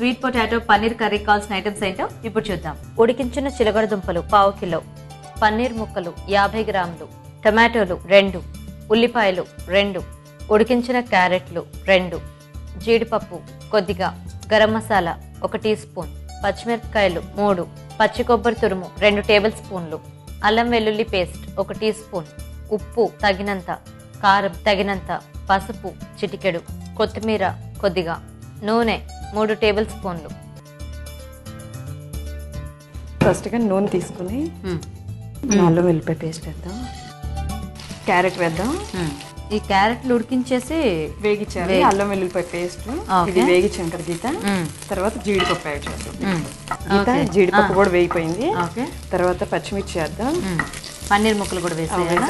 Sweet potato paneer curry కావాల్సిన items ఏంటో ఇప్పుడు చూద్దాం. ఉడికించిన చిలగడ దుంపలు పావు కిలో పన్నీర్ ముక్కలు యాభై గ్రాములు టమాటోలు రెండు ఉల్లిపాయలు రెండు ఉడికించిన క్యారెట్లు రెండు జీడిపప్పు కొద్దిగా గరం మసాలా ఒక టీ స్పూన్ పచ్చిమిరపకాయలు మూడు పచ్చి కొబ్బరి తురుము రెండు టేబుల్ స్పూన్లు అల్లం వెల్లుల్లి పేస్ట్ ఒక టీ స్పూన్ ఉప్పు తగినంత కారం తగినంత పసుపు చిటికెడు కొత్తిమీర కొద్దిగా నూనె మూడు టేబుల్ స్పూన్లు. ఫస్ట్గా నూనె తీసుకుని అల్లం వెల్లిపాయ పేస్ట్ వేద్దాం. క్యారెట్ వేద్దాం. ఈ క్యారెట్లు ఉడికించేసి వేగించాలి అల్లం వెల్లుల్లిపాయ పేస్ట్. ఇది వేగించాం కదా గీత. తర్వాత జీడిపప్పు యాడ్ చేద్దాం. గీత. జీడిపప్పు కూడా వేగిపోయింది. తర్వాత పచ్చిమిర్చి వేద్దాం. పన్నీర్ ముక్కలు కూడా ఆ, వేసేయాలా?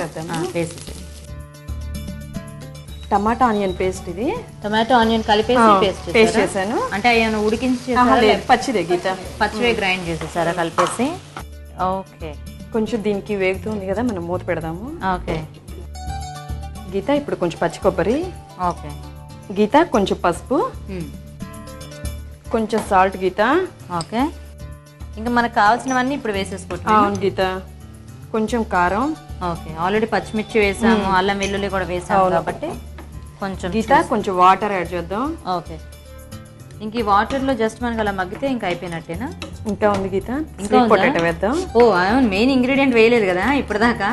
టమాటా ఆనియన్ పేస్ట్ ఇది. టమాటో ఆనియన్ కలిపేసి పేస్ట్ పేస్ట్? చేశాను. అంటే అయ్యాను ఉడికించి పచ్చిదే గీత. పచ్చివే గ్రైండ్ చేసేసారా కలిపేసి? ఓకే. కొంచెం దీనికి వేగుతుంది కదా మనం మూత పెడదాము. ఓకే. గీత ఇప్పుడు కొంచెం పచ్చి కొబ్బరి. ఓకే. గీత కొంచెం పసుపు. కొంచెం సాల్ట్ గీత. ఓకే. ఇంకా మనకు కావాల్సినవన్నీ ఇప్పుడు వేసేసుకుంటాం అవును గీత. కొంచెం కారం. ఓకే. ఆల్రెడీ పచ్చిమిర్చి వేసాము అల్లం వెల్లుల్లి కూడా వేసాము కాబట్టి కొంచెం గీత కొంచెం వాటర్ యాడ్ చేద్దాం. ఓకే. ఇంక ఈ వాటర్లో జస్ట్ మనకి అలా మగ్గితే ఇంకా అయిపోయినట్టేనా? ఇంకా ఉంది గీత. ఇంకా? పొటాటో వేద్దాం. ఓ అవును మెయిన్ ఇంగ్రీడియంట్ వేయలేదు కదా ఇప్పటిదాకా.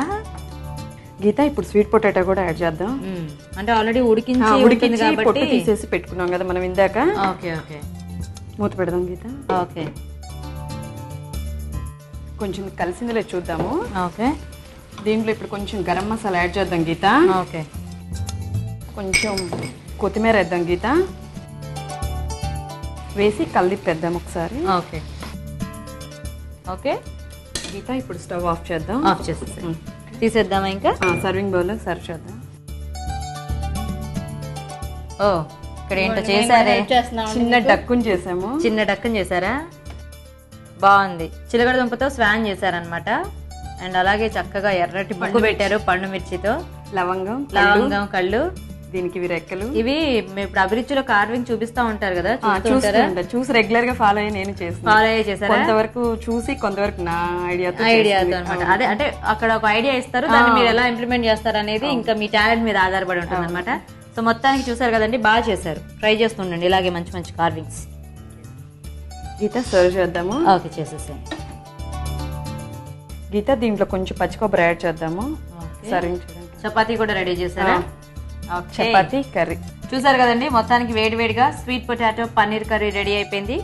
గీత ఇప్పుడు స్వీట్ పొటాటో కూడా యాడ్ చేద్దాం. అంటే ఆల్రెడీ ఉడికించి ఉడికింది కాబట్టి తీసేసి పెట్టుకున్నాం కదా మనం ఇందాక. Okay okay. మూత పెడదాం గీత. ఓకే. కొంచెం కలిసిందిలే చూద్దాము. ఓకే. దీంట్లో ఇప్పుడు కొంచెం గరం మసాలా యాడ్ చేద్దాం గీత. ఓకే. కొంచెం కొత్తిమీర వేద్దాం గీత. వేసి కలిపేద్దాం ఒకసారి. ఓకే. ఓకే? గీత ఇప్పుడు స్టవ్ ఆఫ్ చేద్దాం. ఆఫ్ చేసేసి తీసేద్దామా ఇంకా? సర్వింగ్ బౌల్లో సర్వ్ చేద్దాం. ఓ ఇక్కడ ఏంటో చేశారే? చిన్న డక్కుని చేసాము. చిన్న డక్కన్ చేశారా? బాగుంది. చిలకడ దుంపతో స్వాన్ చేశారనమాట అండ్ అలాగే చక్కగా ఎర్రటి ముగ్గు పెట్టారు పండు మిర్చితో. లవంగం లవంగం కళ్ళు. దీనికి ఇవి రెక్కలు. ఇవి ఇప్పుడు అభిరుచిలో కార్వింగ్ చూపిస్తా ఉంటారు కదా. చూసి రెగ్యులర్గా ఫాలో అయ్యి నేను చేస్తాను ఫాలో అయ్యి చేశారా? కొంతవరకు చూసి కొంతవరకు నా ఐడియాతో ఐడియాతో అనమాట అదే అంటే అక్కడ ఒక ఐడియా ఇస్తారు దాన్ని మీరు ఎలా ఇంప్లిమెంట్ చేస్తారు అనేది ఇంకా మీ టాలెంట్ మీద ఆధారపడి ఉంటుంది అనమాట సో మొత్తానికి చూసారు కదండి బాగా చేశారు. ట్రై చేస్తుండండి ఇలాగే మంచి మంచి కార్వింగ్స్ గీత సర్వ్ చేద్దాము. ఓకే చేసేసాను గీత దీంట్లో కొంచెం పచ్చి కొబ్బరి యాడ్ చేద్దాము చేయడానికి. చపాతీ కూడా రెడీ చేశారా? చపాతి కర్రీ. చూసారు కదండి మొత్తానికి వేడి వేడిగా sweet potato paneer curry ready అయిపోయింది.